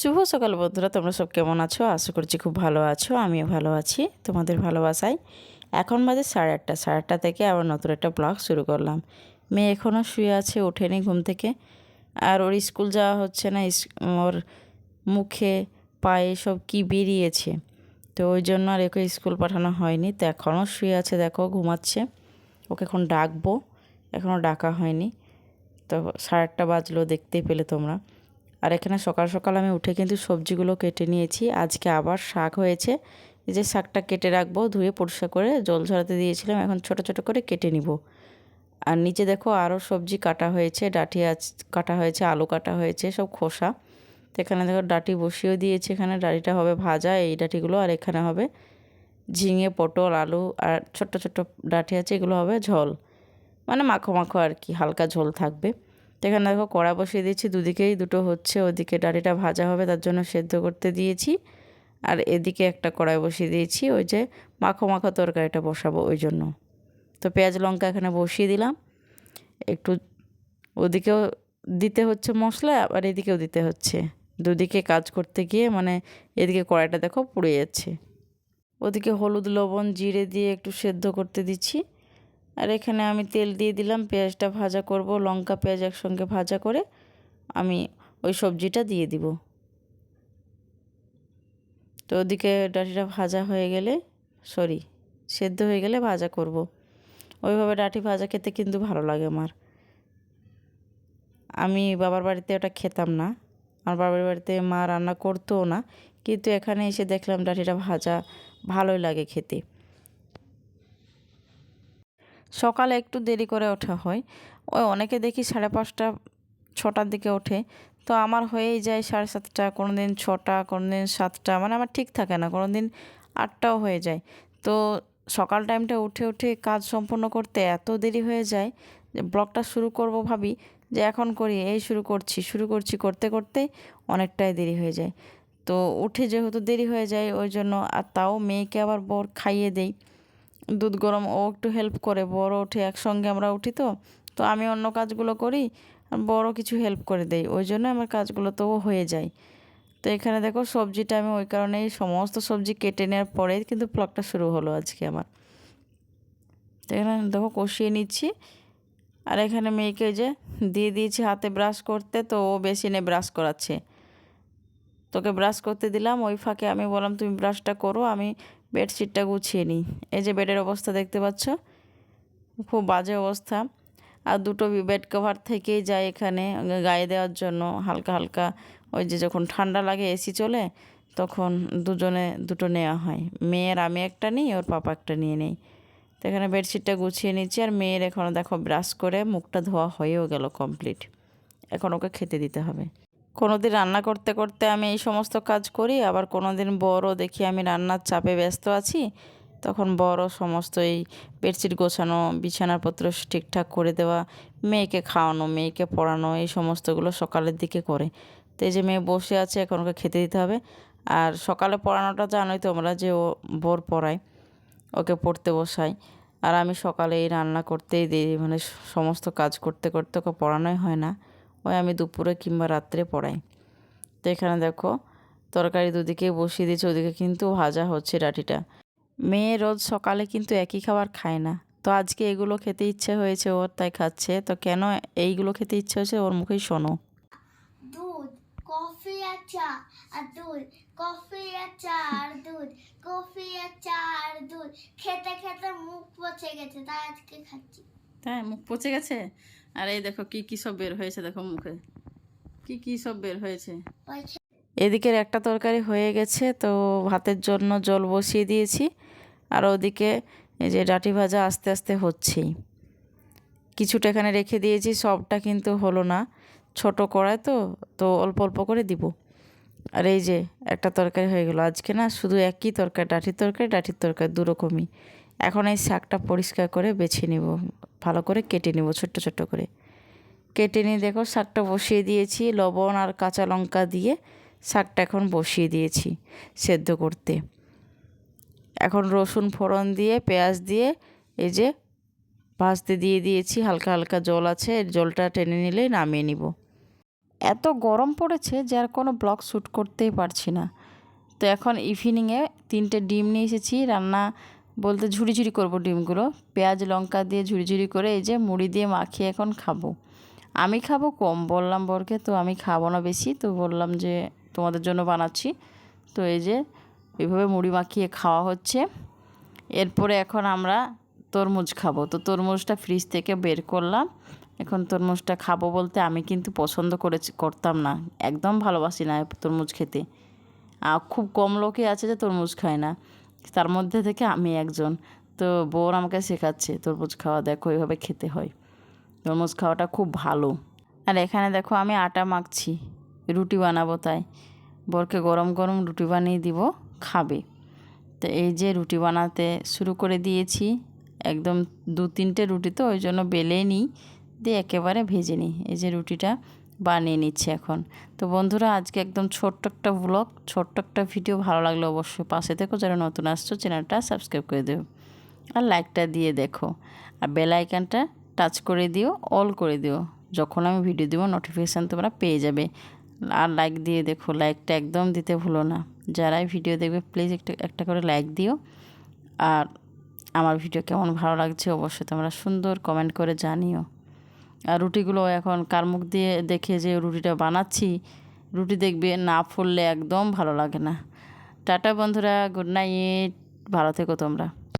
শুভ সকাল বন্ধুরা, তোমরা সব কেমন আছো? আশা করছি খুব ভালো আছো, আমিও ভালো আছি। তোমাদের ভালোবাসায় এখন বাজে সাড়ে আটটা সাড়ে আটটা থেকে আবার নতুন একটা ব্লগ শুরু করলাম। মেয়ে এখনও শুয়ে আছে, ওঠেনি ঘুম থেকে। আর ওর স্কুল যাওয়া হচ্ছে না ওর মুখে, পায়ে সব কি বেরিয়েছে। তো ওই জন্য আর একে স্কুল পাঠানো হয়নি। তো এখনও শুয়ে আছে, দেখো, ঘুমাচ্ছে। ওকে এখন ডাকবো এখনও ডাকা হয়নি। তো সাড়ে আটটা বাজলো দেখতেই পেলে তোমরা। আর এখানে সকাল সকাল আমি উঠে কিন্তু সবজিগুলো কেটে নিয়েছি। আজকে আবার শাক হয়েছে। এই যে শাকটা কেটে রাখব, ধুয়ে পরিষ্কার করে জল ঝরাতে দিয়েছিলাম। এখন ছোট ছোট করে কেটে নিব। আর নিচে দেখো আরও সবজি কাটা হয়েছে, ডাঁটি কাটা হয়েছে, আলু কাটা হয়েছে, সব খোসা। তো এখানে দেখো ডাঁটি বসিয়েও দিয়েছি। এখানে ডাঁটিটা হবে ভাজা, এই ডাঁটিগুলো আর এখানে হবে ঝিঙে, পটল, আলু আর ছোট্ট ছোট্ট ডাঁটি আছে, এগুলো হবে ঝোল। মানে মাখো মাখো আর কি, হালকা ঝোল থাকবে। এখানে দেখো কড়া বসিয়ে দিয়েছি দুদিকেই দুটো হচ্ছে, ওদিকে ডাঁটিটা ভাজা হবে, তার জন্য সেদ্ধ করতে দিয়েছি। আর এদিকে একটা কড়াই বসিয়ে দিয়েছি, ওই যে মাখো মাখো তরকারিটা বসাবো ওই জন্য। তো পেঁয়াজ লঙ্কা এখানে বসিয়ে দিলাম। একটু ওদিকেও দিতে হচ্ছে মশলা, আবার এদিকেও দিতে হচ্ছে। দুদিকে কাজ করতে গিয়ে মানে এদিকে কড়াইটা দেখো পুড়ে যাচ্ছে। ওদিকে হলুদ, লবণ, জিরে দিয়ে একটু সেদ্ধ করতে দিচ্ছি। আর এখানে আমি তেল দিয়ে দিলাম, পেঁয়াজটা ভাজা করব, লঙ্কা, পেঁয়াজ একসঙ্গে ভাজা করে আমি ওই সবজিটা দিয়ে দিব। তো ওদিকে ডাঁটিটা ভাজা হয়ে গেলে, সরি, সেদ্ধ হয়ে গেলে ভাজা করব। ওইভাবে ডাঁটি ভাজা খেতে কিন্তু ভালো লাগে আমার। আমি বাবার বাড়িতে ওটা খেতাম না, আমার বাবার বাড়িতে মা রান্না করতো না, কিন্তু এখানে এসে দেখলাম ডাঁটিটা ভাজা ভালোই লাগে খেতে। সকালে একটু দেরি করে ওঠা হয়। ওই অনেকে দেখি সাড়ে পাঁচটা, ছটার দিকে ওঠে। তো আমার হয়েই যায় সাড়ে সাতটা কোনো দিন ছটা কোনো দিন সাতটা মানে আমার ঠিক থাকে না কোনো দিন আটটাও হয়ে যায়। তো সকাল টাইমটা উঠে উঠে কাজ সম্পন্ন করতে এত দেরি হয়ে যায় যে ব্লগটা শুরু করব ভাবি যে এখন করি, এই শুরু করছি শুরু করছি, করতে করতে অনেকটাই দেরি হয়ে যায়। তো উঠে যেহেতু দেরি হয়ে যায়, ওই জন্য আর তাও মেয়েকে আবার বর খাইয়ে দেই। দুধ গরম ও একটু হেল্প করে, বড় উঠে একসঙ্গে আমরা উঠি তো তো আমি অন্য কাজগুলো করি, আর বড় কিছু হেল্প করে দেই, ওই জন্য আমার কাজগুলো তো হয়ে যায়। তো এখানে দেখো সবজিটা আমি ওই কারণেই সমস্ত সবজি কেটে নেওয়ার পরে কিন্তু ব্লগটা শুরু হলো আজকে আমার। তো এখানে দেখো কষিয়ে নিচ্ছি, আর এখানে মেয়েকে যে দিয়ে দিয়েছি হাতে ব্রাশ করতে, তো ও বেশি বেসিনে ব্রাশ করাচ্ছে। তোকে ব্রাশ করতে দিলাম, ওই ফাঁকে আমি বললাম, তুমি ব্রাশটা করো, আমি বেডশিটটা গুছিয়ে নিই। এই যে বেডের অবস্থা দেখতে পাচ্ছ? খুব বাজে অবস্থা। আর দুটো বেড কভার থেকেই যায় এখানে গায়ে দেওয়ার জন্য। হালকা হালকা ওই যে যখন ঠান্ডা লাগে এসি চলে, তখন দুজনে দুটো নেওয়া হয়। মেয়ের আমি একটা নিই, ওর পাপা একটা নিয়ে নেই। তো এখানে বেডশিটটা গুছিয়ে নিচ্ছি। আর মেয়ের এখনও দেখো ব্রাশ করে মুখটা ধোয়া হয়েও গেল কমপ্লিট এখন ওকে খেতে দিতে হবে। কোনো দিন রান্না করতে করতে আমি এই সমস্ত কাজ করি, আবার কোনো দিন বড় দেখি আমি রান্নার চাপে ব্যস্ত আছি, তখন বড় সমস্ত এই বেডশিট গোছানো বিছানাপত্র ঠিকঠাক করে দেওয়া, মেয়েকে খাওয়ানো, মেয়েকে পড়ানো, এই সমস্তগুলো সকালের দিকে করে। তো এই যে মেয়ে বসে আছে, এখন ওকে খেতে দিতে হবে। আর সকালে পড়ানোটা জানোই তোমরা যে ও বোর পড়ায়, ওকে পড়তে বসাই আর আমি সকালে এই রান্না করতেই দিই মানে সমস্ত কাজ করতে করতে ওকে পড়ানোই হয় না। ওই আমি দুপুরে কিংবা রাত্রে পড়াই। তো এখানে দেখো, তরকারি দুদিকে বসিয়ে দিয়েছে, ওদিকে কিন্তু ভাজা হচ্ছে ডাটিটা। মেয়ে রোজ সকালে কিন্তু একই খাবার খায় না। তো আজকে এগুলো খেতে ইচ্ছে হয়েছে ওর, তাই খাচ্ছে। তো কেন এইগুলো খেতে ইচ্ছে হয়েছে ওর মুখেই শোনো। খেতে খেতে মুখ পচে গেছে, তাই আজকে খাচ্ছি। হ্যাঁ মুখ পচে গেছে? আর এই দেখো কি কি সব বের হয়েছে দেখো মুখে। কি কি সব বের হয়েছে? এদিকের একটা তরকারি হয়ে গেছে, তো ভাতের জন্য জল বসিয়ে দিয়েছি। আর ওদিকে এই যে ডাটি ভাজা আস্তে আস্তে হচ্ছেই। কিছুটা এখানে রেখে দিয়েছি, সবটা কিন্তু হলো না। ছোট কড়াই তো তো অল্প অল্প করে দিব। আর এই যে একটা তরকারি হয়ে গেল। আজকে না শুধু একই তরকারি, ডাঁটির তরকারি ডাঁটির তরকারি দু রকমই এখন এই শাকটা পরিষ্কার করে বেছে নিব। ভালো করে কেটে নিব, ছোট্ট ছোট্ট করে। কেটে নিয়ে দেখো শাকটা বসিয়ে দিয়েছি, লবণ আর কাঁচা লঙ্কা দিয়ে শাকটা এখন বসিয়ে দিয়েছি সেদ্ধ করতে। এখন রসুন ফোড়ন দিয়ে, পেঁয়াজ দিয়ে, এই যে ভাজতে দিয়ে দিয়েছি, হালকা হালকা জল আছে জলটা টেনে নিলেই নামিয়ে নিব। এত গরম পড়েছে যে আর কোনো ব্লগ শ্যুট করতেই পারছি না। তো এখন ইভিনিংয়ে তিনটে ডিম নিয়ে এসেছি, রান্না বলতে ঝুড়ি ঝুড়ি করব ডিমগুলো। পেঁয়াজ, লঙ্কা দিয়ে ঝুড়ি ঝুড়ি করে এই যে মুড়ি দিয়ে মাখিয়ে এখন খাব। আমি খাব কম, বললাম বরকে, তো আমি খাব না বেশি। তো বললাম যে, তোমাদের জন্য বানাচ্ছি। তো এই যে এইভাবে মুড়ি মাখিয়ে খাওয়া হচ্ছে। এরপরে এখন আমরা তরমুজ খাব। তো তরমুজটা ফ্রিজ থেকে বের করলাম। এখন তরমুজটা খাব বলতে আমি কিন্তু পছন্দ করেছি, করতাম না। একদম ভালোবাসি না তরমুজ খেতে। আর খুব কম লোকই আছে যে তরমুজ খায় না। তার মধ্যে থেকে আমি একজন। তো বোন আমাকে শেখাচ্ছে, তরমুজ খাওয়া দেখো এইভাবে খেতে হয়। তরমুজ খাওয়াটা খুব ভালো। আর এখানে দেখো আমি আটা মাখছি, রুটি বানাবো তাই। বরকে গরম গরম রুটি বানিয়ে দিব, খাবে। তো এই যে রুটি বানাতে শুরু করে দিয়েছি, একদম দু তিনটে রুটি তো, ওই জন্য বেলে নিই, দিয়ে একেবারে ভেজে নিই। এই যে রুটিটা বানিয়ে নিচ্ছি এখন। তো বন্ধুরা, আজকে একদম ছোট্ট একটা ব্লগ ছোট্ট একটা ভিডিও ভালো লাগলে অবশ্যই পাশে থেকো, যারা নতুন আসছো চ্যানেলটা সাবস্ক্রাইব করে দেবো আর লাইকটা দিয়ে দেখো। আর বেল আইকনটা টাচ করে দিও অল করে দিও। যখন আমি ভিডিও দেবো নোটিফিকেশান তোমরা পেয়ে যাবে। আর লাইক দিয়ে দেখো লাইকটা একদম দিতে ভুলো না। যারাই ভিডিও দেখবে প্লিজ একটা একটা করে লাইক দিও। আর আমার ভিডিও কেমন ভালো লাগছে অবশ্যই তোমরা সুন্দর কমেন্ট করে জানিও। আর রুটিগুলো এখন কার মুখ দিয়ে দেখে যে রুটিটা বানাচ্ছি, রুটি দেখবে না ফুললে একদম ভালো লাগে না। টাটা বন্ধুরা, গুড নাইট, ভালো থেকো তোমরা।